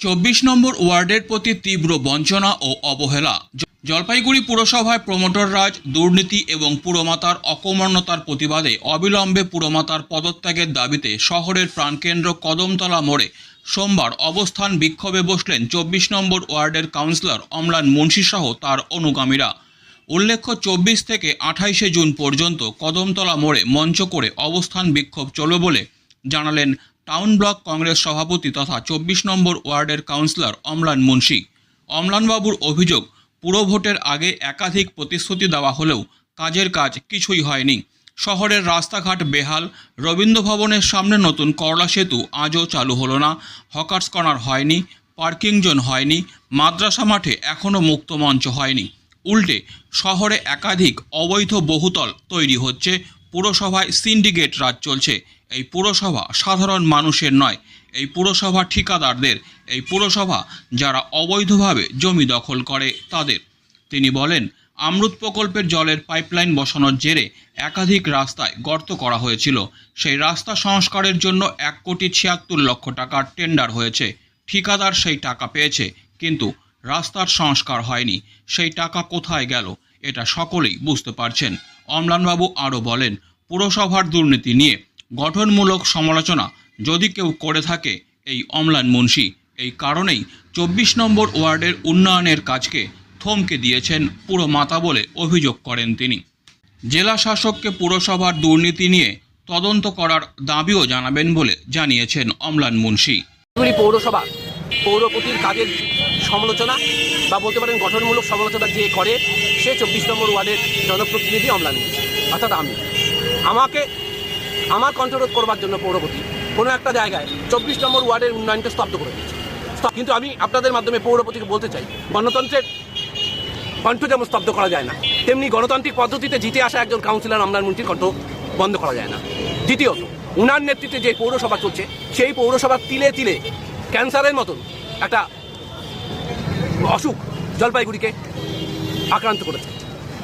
চব্বিশ নম্বর ওয়ার্ডের প্রতি তীব্র বঞ্চনা ও অবহেলা। জলপাইগুড়ি পুরসভায় প্রমোটর রাজ, দুর্নীতি এবং পুরমাতার অকর্মণ্যতার প্রতিবাদে অবিলম্বে পুরমাতার পদত্যাগের দাবিতে শহরের প্রাণকেন্দ্র কদমতলা মোড়ে সোমবার অবস্থান বিক্ষোভে বসলেন চব্বিশ নম্বর ওয়ার্ডের কাউন্সিলর অমলান মুন্সিসহ তার অনুগামীরা। উল্লেখ্য, চব্বিশ থেকে আঠাইশে জুন পর্যন্ত কদমতলা মোড়ে মঞ্চ করে অবস্থান বিক্ষোভ চলবে বলে জানালেন টাউন ব্লক কংগ্রেস সভাপতি তথা চব্বিশ নম্বর ওয়ার্ডের কাউন্সিলর অমলান মুন্সি। অমলানবাবুর অভিযোগ, পুরো ভোটের আগে একাধিক প্রতিশ্রুতি দেওয়া হলেও কাজের কাজ কিছুই হয়নি। শহরের রাস্তাঘাট বেহাল রবীন্দ্র ভবনের সামনে নতুন করলা সেতু আজও চালু হলো না, হকার্স কর্নার হয়নি, পার্কিং জোন হয়নি, মাদ্রাসা মাঠে এখনও মুক্ত মঞ্চ হয়নি। উল্টে, শহরে একাধিক অবৈধ বহুতল তৈরি হচ্ছে পুরসভায় সিন্ডিকেট রাজ চলছে। এই পুরসভা সাধারণ মানুষের নয়, এই পুরসভা ঠিকাদারদের, এই পুরসভা যারা অবৈধভাবে জমি দখল করে তাদের। তিনি বলেন আমরুত প্রকল্পের জলের পাইপলাইন বসানোর জেরে একাধিক রাস্তায় গর্ত করা হয়েছিল। সেই রাস্তা সংস্কারের জন্য এক কোটি ছিয়াত্তর লক্ষ টাকার টেন্ডার হয়েছে। ঠিকাদার সেই টাকা পেয়েছে, কিন্তু রাস্তার সংস্কার হয়নি। সেই টাকা কোথায় গেল, এটা সকলেই বুঝতে পারছেন। অমলানবাবু আরও বলেন, পুরসভার দুর্নীতি নিয়ে গঠনমূলক সমালোচনা যদি কেউ করে থাকে এই অমলান মুন্সি। এই কারণেই চব্বিশ নম্বর ওয়ার্ডের উন্নয়নের কাজকে থমকে দিয়েছেন পুরো মাতা বলে অভিযোগ করেন তিনি। জেলা শাসককে পুরসভার দুর্নীতি নিয়ে তদন্ত করার দাবিও জানাবেন বলে জানিয়েছেন অমলান মুন্সি। পৌরসভা পৌরপতির কাজের সমালোচনা বা বলতে পারেন গঠনমূলক সমালোচনা যে করে সে চব্বিশ নম্বর ওয়ার্ডের জনপ্রতিনিধি মিত্র, অর্থাৎ আমি। আমাকে আমার কণ্ঠরোধ করবার জন্য পৌরপতি কোনো একটা জায়গায় চব্বিশ নম্বর ওয়ার্ডের উন্নয়নকে স্তব্ধ করে দিয়েছে। কিন্তু আমি আপনাদের মাধ্যমে পৌরপতিকে বলতে চাই গণতন্ত্রের কণ্ঠ যেমন স্তব্ধ করা যায় না তেমনি গণতান্ত্রিক পদ্ধতিতে জিতে আসা একজন কাউন্সিলর আমলার মুন্সির কণ্ঠ বন্ধ করা যায় না। দ্বিতীয়ত উনার নেতৃত্বে যে পৌরসভা চলছে সেই পৌরসভার তিলে তিলে ক্যান্সারের মতন একটা অসুখ জলপাইগুড়িকে আক্রান্ত করেছে।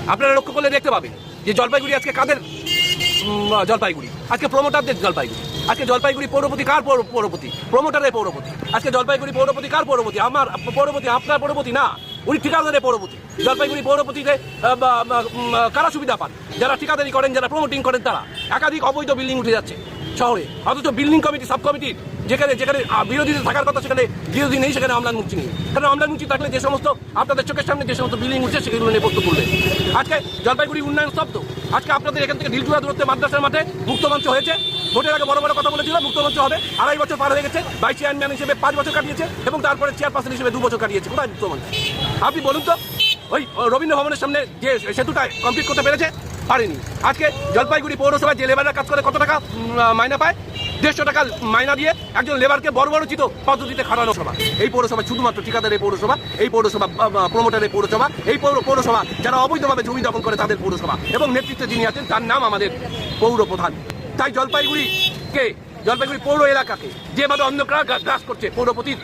আপনারা লক্ষ্য করলে দেখতে পাবেন যে জলপাইগুড়ি আজকে কাদের জলপাইগুড়ি? আজকে প্রমোটারদের জলপাইগুড়ি। আজকে জলপাইগুড়ি পৌরপতি কার পৌর- পৌরপতি? প্রমোটারের পৌরপতি। আজকে জলপাইগুড়ি পৌরপতি কার পৌরপতি? আমার পৌরপতি, আপনার পৌরপতি না। উনি ঠিকাদারের পৌরপতি। জলপাইগুড়ি পৌরপতিতে কারা সুবিধা পান? যারা ঠিকাদারি করেন, যারা প্রমোটিং করেন তারা। একাধিক অবৈধ বিল্ডিং উঠে যাচ্ছে। শহরে। অথচ বিল্ডিং কমিটি সাব কমিটির যেখানে যেখানে বিরোধীদের থাকার কথা সেখানে বিরোধী নেই, সেখানে আমলান মুক্তি নেই। কারণ আমলান মুক্তি থাকলে যে সমস্ত আপনাদের চোখের সামনে যে সমস্ত বিল্ডিং উঠছে, সেগুলো নিয়ে করবে। আজকে জলপাইগুড়ি উন্নয়ন স্তব্ধ। আজকে আপনাদের এখান থেকে ঢিলচুড়া দূরত্বে মাদ্রাসার মাঠে মুক্তমঞ্চ হয়েছে। ভোটের আগে বড় বড় কথা বলেছিল মুক্তমঞ্চ হবে। আড়াই বছর পার হয়ে গেছে ভাইস চেয়ারম্যান হিসেবে পাঁচ বছর কাটিয়েছে এবং তারপরে চেয়ারপারসন হিসেবে দু বছর কাটিয়েছে। কোথায় মুক্তমঞ্চ আপনি বলুন তো, ওই রবীন্দ্র ভবনের সামনে যে সেতুটা কমপ্লিট করতে পেরেছে পারেনি। আজকে জলপাইগুড়ি পৌরসভায় যে লেবাররা কাজ করে, কত টাকা মাইনা পায়? দেড়শো টাকা মাইনা দিয়ে একজন লেবারকে বড় বড় চিত পদ্ধতিতে খাটানো সভা। এই পৌরসভা শুধুমাত্র ঠিকাদারের পৌরসভা, এই পৌরসভা প্রমোটারের পৌরসভা, এই পৌর, পৌরসভা যারা অবৈধভাবে জমি দখল করে তাদের পৌরসভা এবং নেতৃত্বে যিনি আছেন, তার নাম আমাদের পৌর প্রধান তাই জলপাইগুড়িকে, জলপাইগুড়ি পৌর এলাকাকে যেভাবে অন্ধকার গ্রা- গ্রাস করছে, পৌরপতির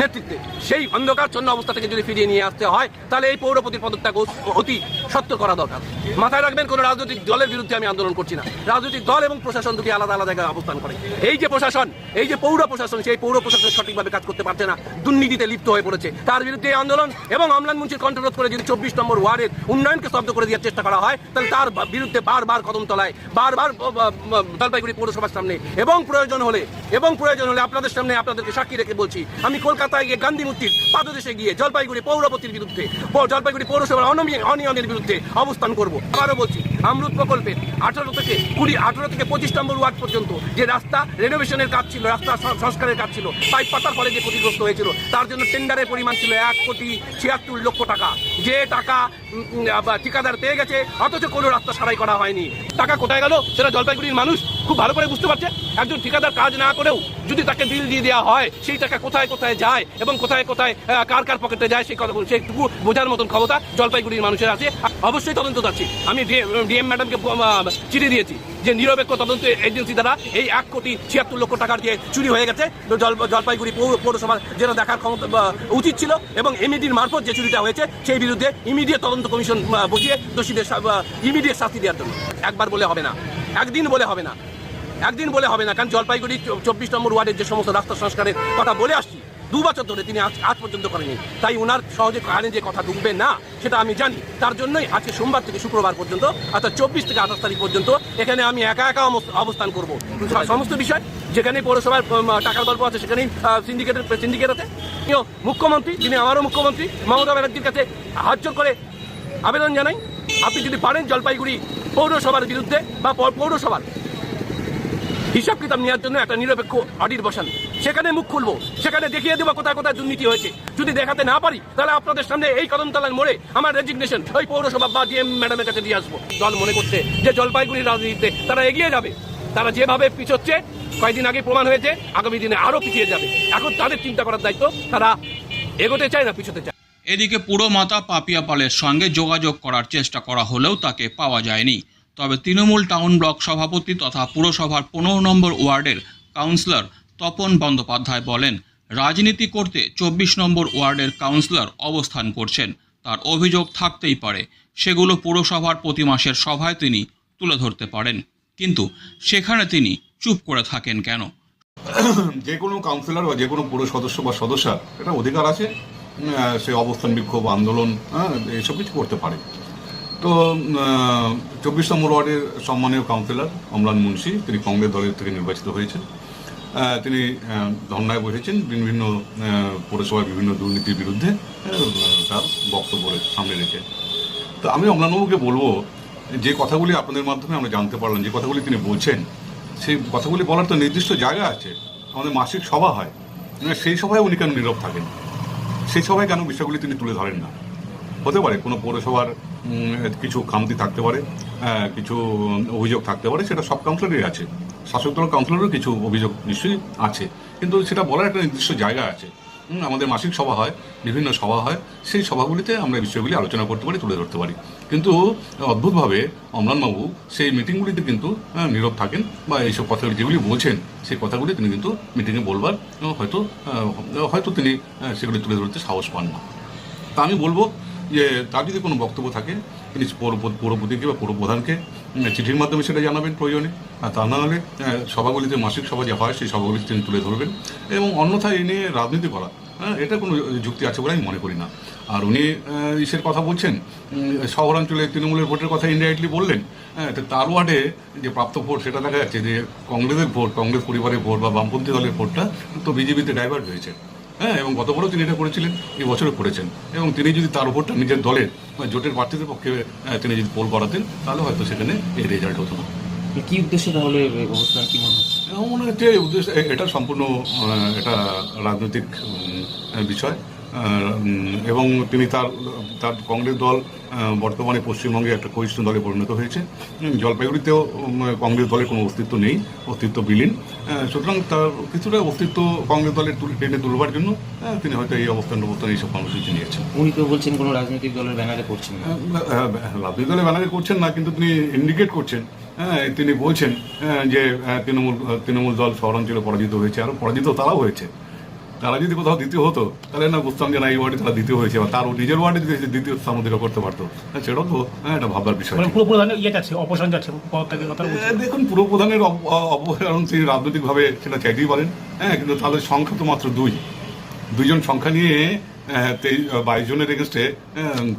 নেতৃত্বে। সেই অন্ধকারচ্ছন্ন অবস্থা থেকে যদি ফিরিয়ে নিয়ে আসতে হয়, তাহলে এই পৌরপতির পদত্যাগ অতি সত্তর করা দরকার। মাথায় রাখবেন, কোনো রাজনৈতিক দলের বিরুদ্ধে আমি আন্দোলন করছি না। রাজনৈতিক দল এবং প্রশাসন দুটি আলাদা আলাদা জায়গায় অবস্থান করে। এই যে প্রশাসন, এই যে পৌর প্রশাসন, সেই পৌর প্রশাসন সঠিকভাবে কাজ করতে পারছে না, দুর্নীতিতে লিপ্ত হয়ে পড়েছে। তার বিরুদ্ধে এই আন্দোলন এবং অমলান মুন্সির কণ্ঠরোধ করে যদি চব্বিশ নম্বর ওয়ার্ডের উন্নয়নকে স্তব্ধ করে দেওয়ার চেষ্টা করা হয়, তাহলে তার বিরুদ্ধে বারবার কদম তলায়, বারবার জলপাইগুড়ি পৌরসভার সামনে এবং প্রয়োজন হলে, এবং প্রয়োজন হলে আপনাদের সামনে আপনাদেরকে সাক্ষী রেখে বলছি, আমি কলকাতায় গিয়ে গান্ধী মূর্তির পাদদেশে গিয়ে জলপাইগুড়ি পৌরপতির বিরুদ্ধে জলপাইগুড়ি পৌরসভার অনমি- অনিয়মের বিরুদ্ধে অবস্থান করব। আবারও বলছি আমরুত প্রকল্পের আঠারো থেকে কুড়ি, আঠারো থেকে পঁচিশ নম্বর ওয়ার্ড পর্যন্ত যে রাস্তা রেনোভেশনের কাজ ছিল, রাস্তা সংস্কারের কাজ ছিল পাইপ পাতার ফলে যে ক্ষতিগ্রস্ত হয়েছিল, তার জন্য টেন্ডারের পরিমাণ ছিল এক কোটি ছিয়াত্তর লক্ষ টাকা। যে টাকা ঠিকাদার পেয়ে গেছে, অথচ কোনো রাস্তা সারাই করা হয়নি। টাকা কোথায় গেল? সেটা জলপাইগুড়ির মানুষ খুব ভালো করে বুঝতে পারছে? একজন ঠিকাদার কাজ না করেও যদি তাকে বিল দিয়ে দেওয়া হয়, সেই টাকা কোথায় কোথায় যায় এবং কোথায় কোথায় কার কার পকেটে যায় সেই কথা সেইটুকু বোঝার মতন ক্ষমতা জলপাইগুড়ির মানুষের আছে। অবশ্যই তদন্ত চাচ্ছি। আমি ডিএম ম্যাডামকে চিঠি দিয়েছি যে নিরপেক্ষ তদন্ত এজেন্সি দ্বারা এই এক কোটি ছিয়াত্তর লক্ষ টাকার যে চুরি হয়ে গেছে জলপাইগুড়ি পৌর- পৌরসভার যেটা দেখার ক্ষমতা উচিত ছিল এবং এমইডির মারফত যে চুরিটা হয়েছে, সেই বিরুদ্ধে ইমিডিয়েট তদন্ত কমিশন বসিয়ে দোষীদের ইমিডিয়েট শাস্তি দেওয়ার জন্য। একবার বলে হবে না। একদিন বলে হবে না। একদিন বলে হবে না, কারণ জলপাইগুড়ি চব্বিশ নম্বর ওয়ার্ডের যে সমস্ত রাস্তা সংস্কারের কথা বলে আসছি, দু বছর ধরে তিনি আজ পর্যন্ত করেনি তাই ওনার সহজে কানে যে কথা ঢুকবে না, সেটা আমি জানি। তার জন্যই আজকে সোমবার থেকে শুক্রবার পর্যন্ত, অর্থাৎ চব্বিশ থেকে আঠাশ তারিখ পর্যন্ত এখানে আমি একা একা অবস- অবস্থান করব। সমস্ত বিষয় যেখানে পৌরসভার টাকার গল্প আছে, সেখানেই সিন্ডিকেটের সিন্ডিকেট আছে। মুখ্যমন্ত্রী তিনি আমারও মুখ্যমন্ত্রী, মমতা ব্যানার্জির কাছে হাত করে আবেদন জানাই, আপনি যদি পারেন জলপাইগুড়ি পৌরসভার বিরুদ্ধে বা পৌরসভার হিসাব কিতাব নেওয়ার জন্য একটা নিরপেক্ষ অডিট বসান। সেখানে মুখ খুলবো। সেখানে দেখিয়ে দেবো কোথায় কোথায় দুর্নীতি হয়েছে। যদি দেখাতে না পারি, তাহলে আপনাদের সামনে এই কদমতলার মোড়ে আমার রেজিগনেশন ওই পৌরসভা বা ডিএম ম্যাডামের কাছে দিয়ে আসব। দল মনে করছে যে জলপাইগুড়ির রাজনীতিতে তারা এগিয়ে যাবে। তারা যেভাবে পিছোচ্ছে, কয়েকদিন আগে প্রমাণ হয়েছে, আগামী দিনে আরও পিছিয়ে যাবে। এখন তাদের চিন্তা করার দায়িত্ব, তারা এগোতে চায় না, পিছোতে চায়। এদিকে পুরমাতা পাপিয়া পালের সঙ্গে যোগাযোগ করার চেষ্টা করা হলেও তাকে পাওয়া যায়নি। তবে তৃণমূল টাউন ব্লক সভাপতি তথা পুরসভার পনেরো নম্বর ওয়ার্ডের কাউন্সিলর তপন বন্দ্যোপাধ্যায় বলেন, রাজনীতি করতে চব্বিশ নম্বর ওয়ার্ডের কাউন্সিলর অবস্থান করছেন। তার অভিযোগ থাকতেই পারে, সেগুলো পুরসভার প্রতি মাসের সভায় তিনি তুলে ধরতে পারেন। কিন্তু সেখানে তিনি চুপ করে থাকেন কেন? যে কোনো কাউন্সিলর বা যে কোনো পুর সদস্য বা সদস্যা, এটা অধিকার আছে। সে অবস্থান বিক্ষোভ, আন্দোলন হ্যাঁ এইসব কিছু করতে পারে। তো চব্বিশ নম্বর ওয়ার্ডের সম্মানীয় কাউন্সিলর অমলান মুন্সি, তিনি কংগ্রেস দলের থেকে নির্বাচিত হয়েছেন। তিনি ধর্নায় বসেছেন বিভিন্ন পৌরসভার বিভিন্ন দুর্নীতির বিরুদ্ধে তার বক্তব্য সামনে রেখে। তো আমি অমলানবাবুকে বলব, যে কথাগুলি আপনাদের মাধ্যমে আমরা জানতে পারলাম, যে কথাগুলি তিনি বলছেন, সেই কথাগুলি বলার তো নির্দিষ্ট জায়গা আছে। আমাদের মাসিক সভা হয়। মানে সেই সভায় উনি কেন নীরব থাকেন? সেই সভায় কেন বিষয়গুলি তিনি তুলে ধরেন না? হতে পারে, কোনো পৌরসভার কিছু খামতি থাকতে পারে কিছু অভিযোগ থাকতে পারে, সেটা সব কাউন্সিলরই আছে। শাসক দল কাউন্সিলরেরও কিছু অভিযোগ নিশ্চয়ই আছে। কিন্তু সেটা বলার একটা নির্দিষ্ট জায়গা আছে। আমাদের মাসিক সভা হয়, বিভিন্ন সভা হয়, সেই সভাগুলিতে আমরা বিষয়গুলি আলোচনা করতে পারি, তুলে ধরতে পারি। কিন্তু অদ্ভুতভাবে অমলানবাবু সেই মিটিংগুলিতে কিন্তু নীরব থাকেন বা এইসব কথাগুলি যেগুলি বলছেন, সেই কথাগুলি তিনি কিন্তু মিটিংয়ে বলবার, হয়তো হয়তো তিনি সেগুলি তুলে ধরতে সাহস পান না। তা আমি বলব যে তার যদি কোনো বক্তব্য থাকে তিনি পৌর- পৌরপতিকে বা পৌরপ্রধানকে চিঠির মাধ্যমে সেটা জানাবেন প্রয়োজনে। আর তা না হলে সভাগুলিতে মাসিক সভা যে হয় সেই সভাগুলিতে তিনি তুলে ধরবেন। এবং অন্যথায় এ নিয়ে রাজনীতি করা হ্যাঁ, এটা কোনো যুক্তি আছে বলে আমি মনে করি না। আর উনি ইসের কথা বলছেন শহরাঞ্চলে তৃণমূলের ভোটের কথা ইনডাইরেক্টলি বললেন হ্যাঁ তার ওয়ার্ডে যে প্রাপ্ত ভোট সেটা দেখা যাচ্ছে যে কংগ্রেসের ভোট কংগ্রেস পরিবারের ভোট বা বামপন্থী দলের ভোটটা তো বিজেপিতে ডাইভার্ট হয়েছে। হ্যাঁ এবং গতবারও তিনি এটা করেছিলেন এই বছরও করেছেন। এবং তিনি যদি তার উপরটা নিজের দলের বা জোটের প্রার্থীদের পক্ষে তিনি যদি পোল করাতেন তাহলে হয়তো সেখানে এই রেজাল্ট হতো না। কি উদ্দেশ্যে তাহলে অবস্থা অবস্থান কি মনে হচ্ছে? মনে হচ্ছে উদ্দেশ্য এটা সম্পূর্ণ এটা রাজনৈতিক বিষয়। এবং তিনি তার তার কংগ্রেস দল বর্তমানে পশ্চিমবঙ্গে একটা ক্ষয়িষ্ণু দলে পরিণত হয়েছে। জলপাইগুড়িতেও কংগ্রেস দলের কোনো অস্তিত্ব নেই অস্তিত্ব বিলীন। সুতরাং তার কিছুটা অস্তিত্ব কংগ্রেস দলের টেনে তুলবার জন্য তিনি হয়তো এই অবস্থান অবস্থান এইসব কর্মসূচি নিয়েছেন। উনি তো বলছেন কোনো রাজনৈতিক দলের ব্যানারে করছেন না। রাজনৈতিক দলে ব্যানারে করছেন না কিন্তু তিনি ইন্ডিকেট করছেন। হ্যাঁ তিনি বলছেন হ্যাঁ, যে তৃণমূল তৃণমূল দল শহরাঞ্চলে পরাজিত হয়েছে আর পরাজিত তারাও হয়েছে। তারা যদি কোথাও দ্বিতীয় হতো তাহলে না বুঝতাম যে না এই ওয়ার্ডে তারা দ্বিতীয় হয়েছে বা তার নিজের ওয়ার্ডে যদি সে দ্বিতীয় স্থান অধিকার করতে পারতো। হ্যাঁ, সেটাও তো হ্যাঁ একটা ভাববার বিষয়। মানে দেখুন পুরো প্রধানের অব- অ- অপসারণ তিনি রাজনৈতিকভাবে সেটা চাইতেই পারেন। হ্যাঁ কিন্তু তাদের সংখ্যা তো মাত্র দুই। দুইজন সংখ্যা নিয়ে তেইশ বাইশ জনের এগেস্টে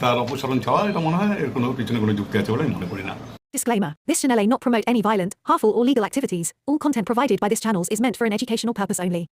তার অপসারণ চাওয়া এটা মনে হয় এর কোনো পিছনে কোনো যুক্তি আছে বলে আমি মনে করি না। Disclaimer This channel may not promote any violent, harmful, or legal activities. All content provided by this channel is meant for an educational purpose only.